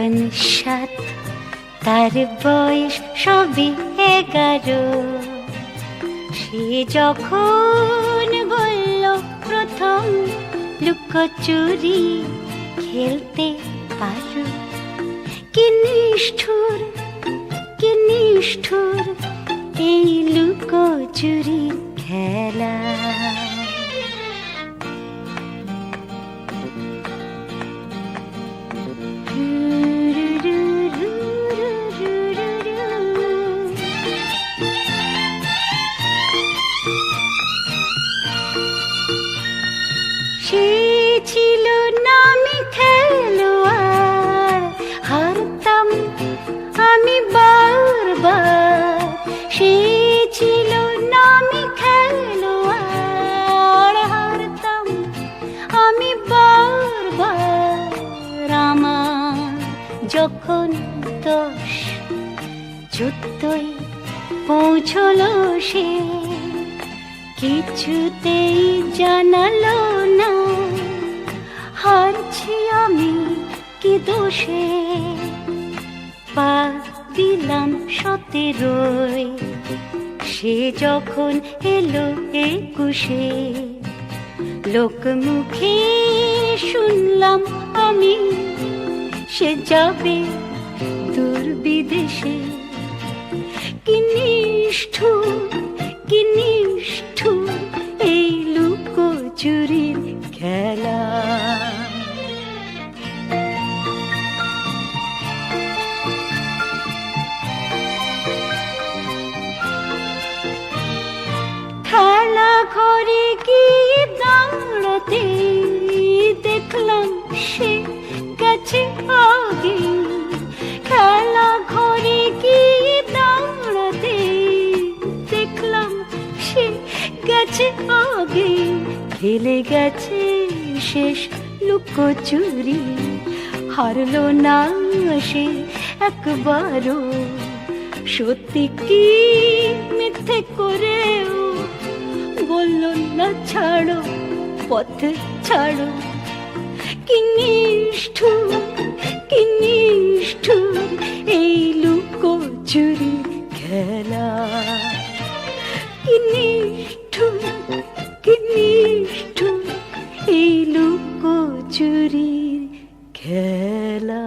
যখন সাত তার বয়স সবে এগারো। সে যখন বলল প্রথম লুকোচুরি খেলতে পারো। কি নিষ্ঠুর কি নিষ্ঠুর এই লুকোচুরির যখন দশ চোদ্দই পৌঁছলো সে, কিছুতেই জানালো না, হারছি আমি কি দোষে? পা দিলাম সতেরোয়, সে যখন এলো একুশে লোক মুখে শুনলাম আমি সে যাবে দূর বিদেশে শেষ লুকোচুরি হারলো না সে একবারও। সত্যি কি মিথ্যে করেও বলল না, ছাড়ো, পথ ছাড়ো। কি নিষ্ঠুর কি নিষ্ঠুর এই লুকোচুরি খেলা। কি নিষ্ঠুর, কি এই লুকোচুরির খেলা।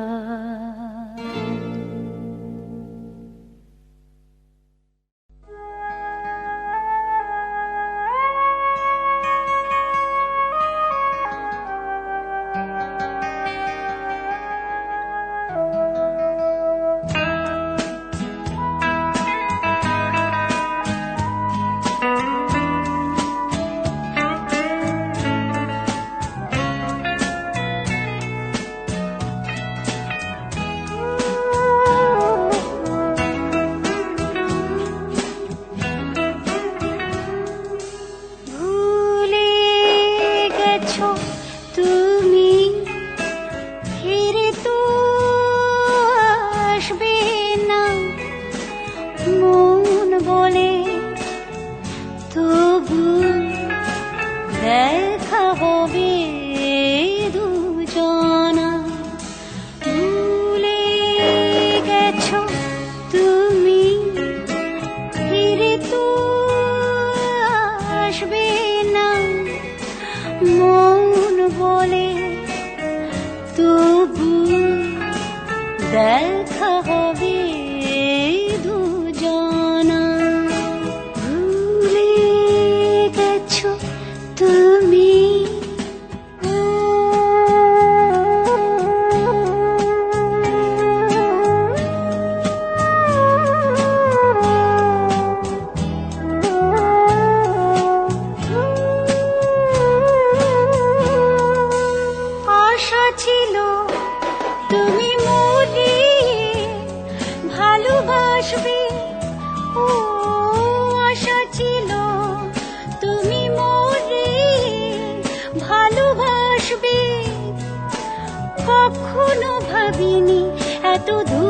todo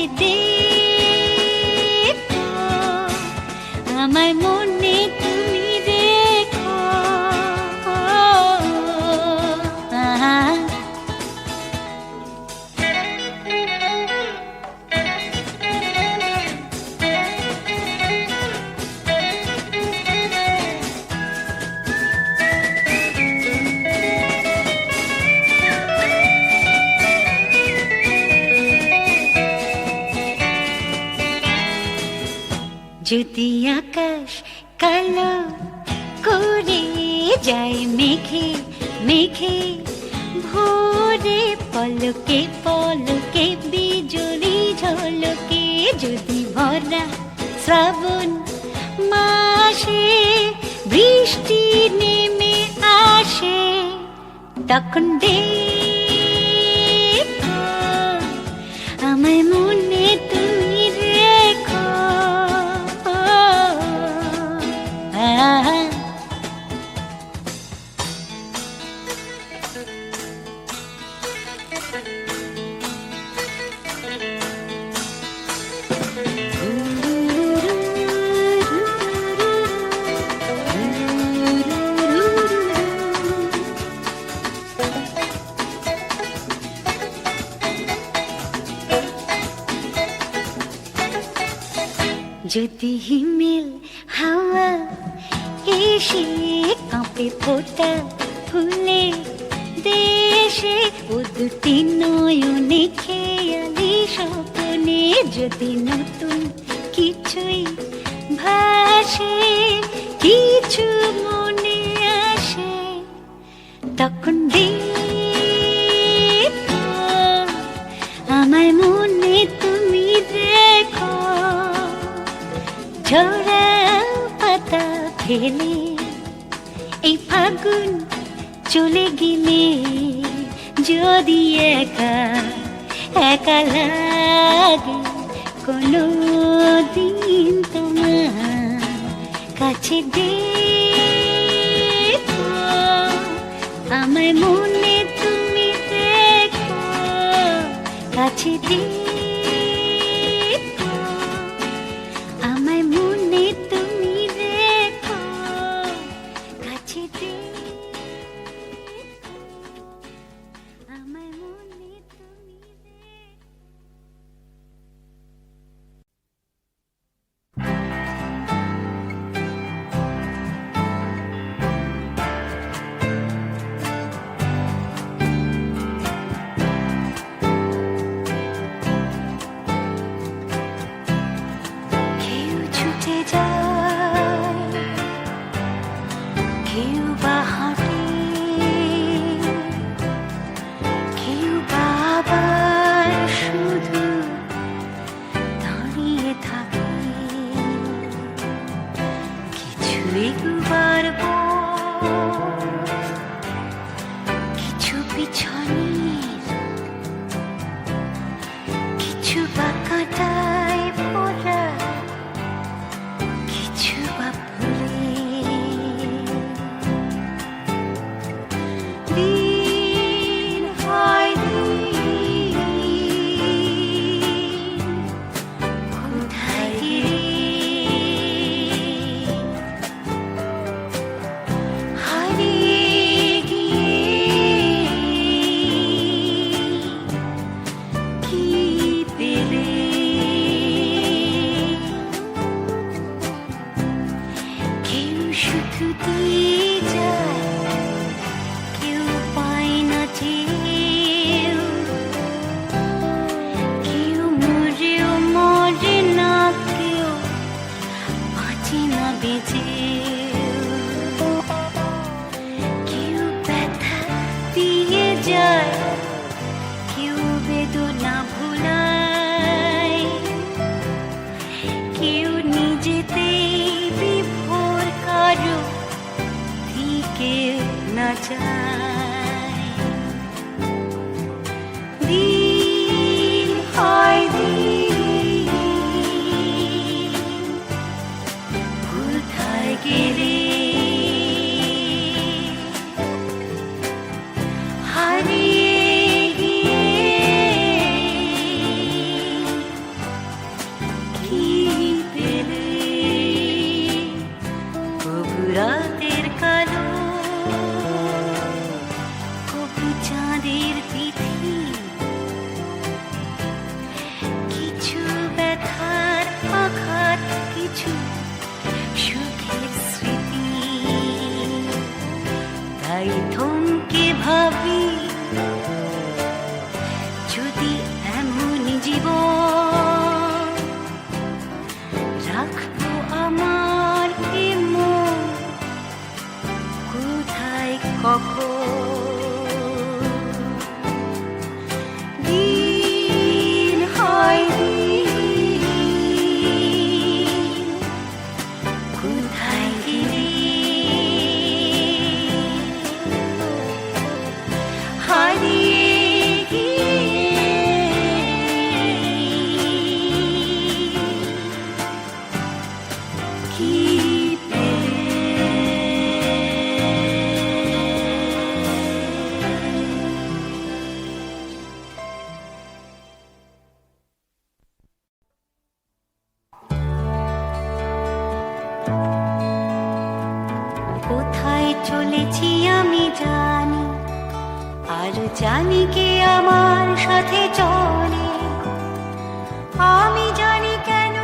কাছে দেখো আকাশ কালো করে যায় মেঘে মেঘে। ভোরে পলকে পলকে, বিজলি ঝলকে যদি ভরা শ্রাবণ মাসে বৃষ্টি নেমে আসে, তখন দেখো আমায় যদি হিমেল হাওয়া এসে কাঁপে ফোটা ফেলে এই ফাগুন চলে গেলে যদি একা একা লাগে কোনো দিন তোমার কাছে দেখো। আমায় মনে তুমি দেখো, কাছে দেখো। you escuchar. কখন চলেছি আমি জানি, আর জানি কে আমার সাথে চলে। আমি জানি কেন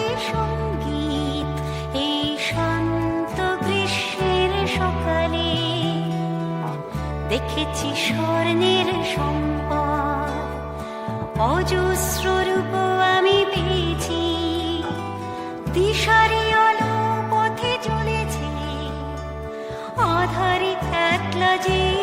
এই সংগীত, এই শান্ত গ্রীষ্মের সকালে। দেখেছি স্বর্ণের সঙ্গে Là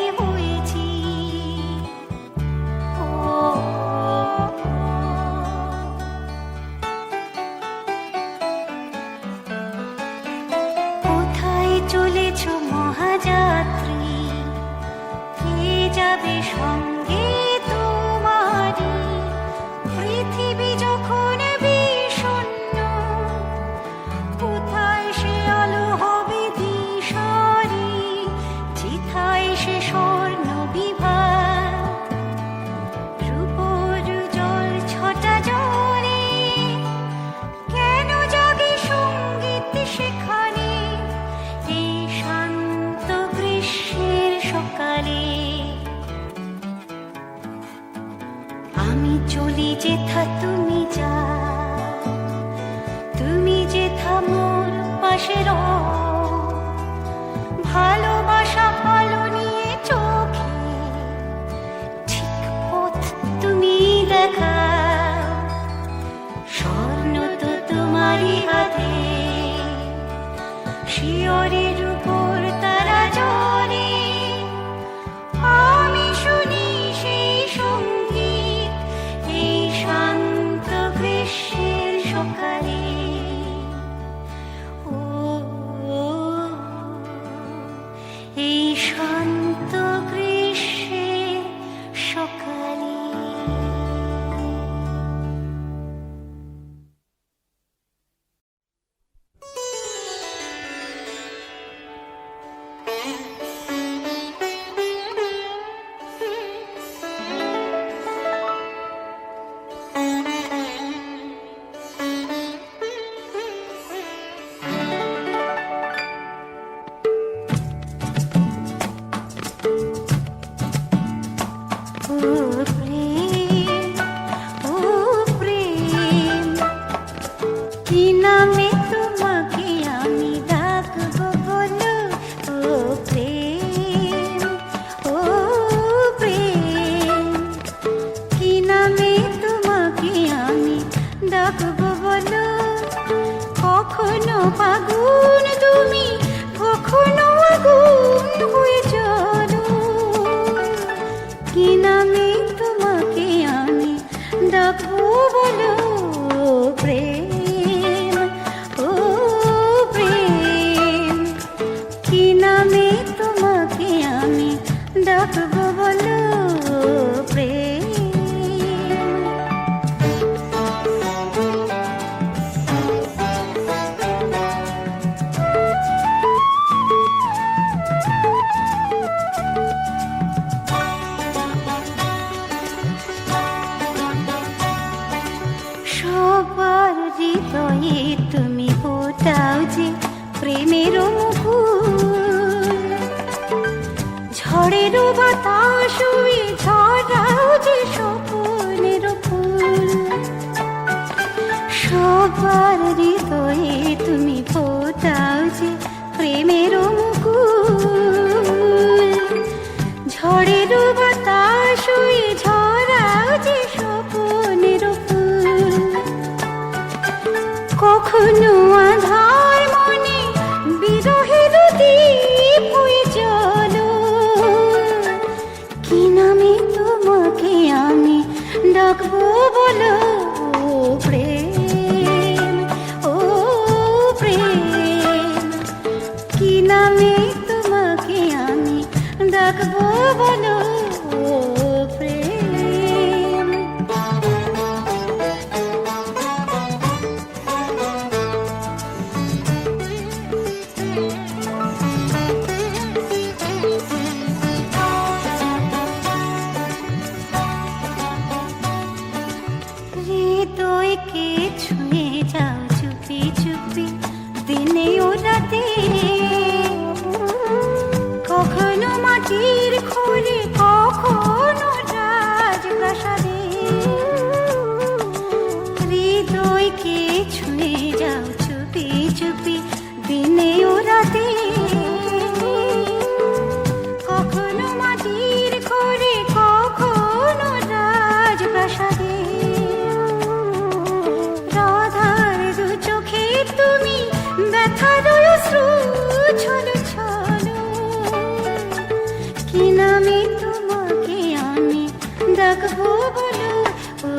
大树 ও